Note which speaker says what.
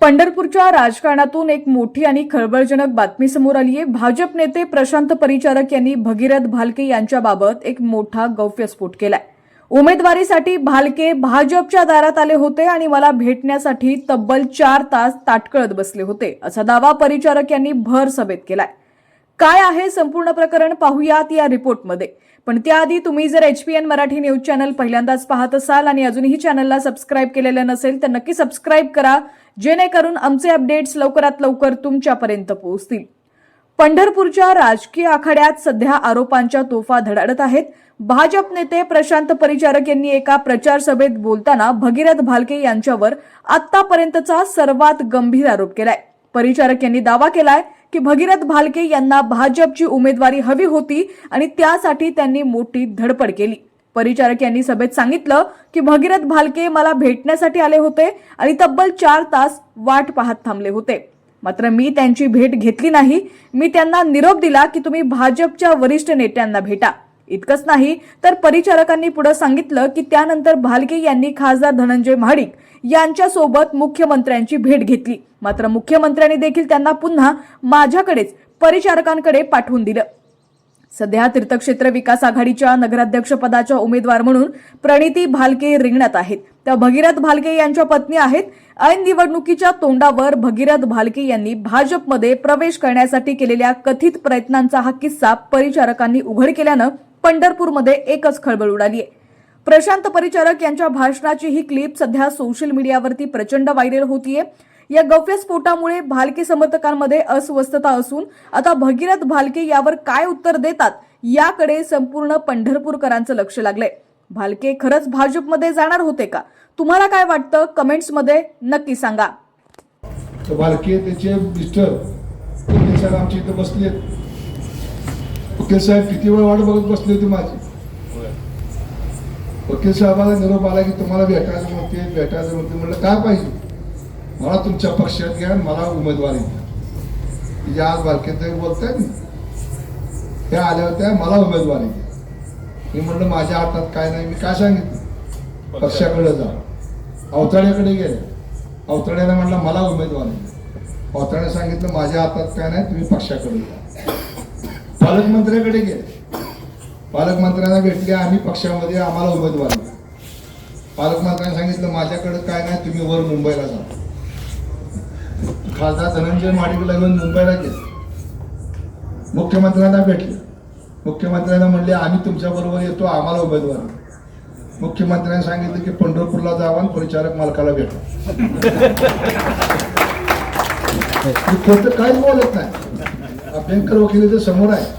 Speaker 1: पंढरपूरच्या राजकारणातून एक मोठी आणि खळबळजनक बातमी समोर आली आहे. भाजप नेते प्रशांत परिचारक यांनी भगीरथ भालके यांच्याबाबत एक मोठा गौप्यस्फोट केलाय. उमेदवारीसाठी भालके भाजपच्या दारात आले होते आणि मला भेटण्यासाठी तब्बल चार तास ताटकळत बसले होते असा दावा परिचारक यांनी भर सभेत केलाय. काय आहे संपूर्ण प्रकरण पाहूयात या रिपोर्टमध्ये. पण त्याआधी तुम्ही जर H P N Marathi news channel पहिल्यांदाच पाहत असाल आणि अजूनही चॅनलला सबस्क्राईब केलेलं नसेल तर नक्की सबस्क्राईब करा जेणेकरून आमचे अपडेट्स लवकरात लवकर तुमच्यापर्यंत पोहोचतील. पंढरपूरच्या राजकीय आखाड्यात सध्या आरोपांच्या तोफा धडाडत आहेत. भाजप नेते प्रशांत परिचारक यांनी एका प्रचार सभेत बोलताना भगीरथ भालके यांच्यावर आतापर्यंतचा सर्वात गंभीर आरोप केलाय. परिचारक यांनी दावा केलाय की भगीरथ भालके यांना भाजपची उमेदवारी हवी होती आणि त्यासाठी त्यांनी मोठी धडपड केली. परिचारक यांनी सभेत सांगितलं की भगीरथ भालके मला भेटण्यासाठी आले होते आणि तब्बल चार तास वाट पाहत थांबले होते. मात्र मी त्यांची भेट घेतली नाही. मी त्यांना निरोप दिला की तुम्ही भाजपच्या वरिष्ठ नेत्यांना भेटा. इतकंच नाही तर परिचारकांनी पुढे सांगितलं की त्यानंतर भालके यांनी खासदार धनंजय महाडिक यांच्यासोबत मुख्यमंत्र्यांची भेट घेतली. मात्र मुख्यमंत्र्यांनी देखील त्यांना पुन्हा माझ्याकडेच परिचारकांकडे पाठवून दिलं. सध्या तीर्थक्षेत्र विकास आघाडीच्या नगराध्यक्षपदाच्या उमेदवार म्हणून प्रणिती भालके रिंगणात आहेत. त्या भगीरथ भालके यांच्या पत्नी आहेत. ऐन निवडणुकीच्या तोंडावर भगीरथ भालके यांनी भाजपमध्ये प्रवेश करण्यासाठी केलेल्या कथित प्रयत्नांचा हा किस्सा परिचारकांनी उघड केल्यानं पंढरपूरमध्ये एकच खळबळ उडाली आहे प्रशांत परिचारक यांच्या भाषणाची ही क्लिप सध्या सोशल मीडियावरती प्रचंड व्हायरल होतीये. या गौप्यस्फोटामुळे भालके समर्थकांमध्ये अस्वस्थता असून आता भगीरथ भालके यावर काय उत्तर देतात याकडे संपूर्ण पंढरपूरकरांचं लक्ष लागलंय. भालके खरंच भाजपमध्ये जाणार होते का? तुम्हाला काय वाटतं? कमेंट्समध्ये नक्की सांगा.
Speaker 2: भालके त्याचे मिस्टर आमच्या इथं बसलेत. वकील साहेब किती वेळ वाट बघत बसले होते माझी? वकील साहेबाला निरोप आला की तुम्हाला भेटायचं म्हणते भेटायचं म्हणते म्हणलं काय पाहिजे? मला तुमच्या पक्षात घ्या मला उमेदवारी द्या. तिच्या आज बालकेत बोलतायत ना. त्या आल्या होत्या मला उमेदवारी द्या. मी म्हणलं माझ्या हातात काय नाही मी काय सांगितलं? पक्षाकडे. जा. अवताड्याकडे गेले. अवताड्याने म्हणलं मला उमेदवारी द्या. अवताड्याने सांगितलं माझ्या हातात काय नाही तुम्ही पक्षाकडे जा. पालकमंत्र्याकडे गेले. पालकमंत्र्यांना भेटले आम्ही पक्षामध्ये आम्हाला उमेदवार पालकमंत्र्यांनी सांगितलं माझ्याकडे काय नाही तुम्ही वर मुंबईला जा. खासदार धनंजय माडिकला घेऊन मुंबईला गेले. मुख्यमंत्र्यांना भेटले. मुख्यमंत्र्यांना म्हणले आम्ही तुमच्याबरोबर येतो आम्हाला उमेदवार मुख्यमंत्र्यांनी सांगितलं की पंढरपूरला जावा आणि परिचारक मालकाला भेटा. खोटं काहीच बोलत नाही. अभ्यंकर वकिलीचं समोर आहे.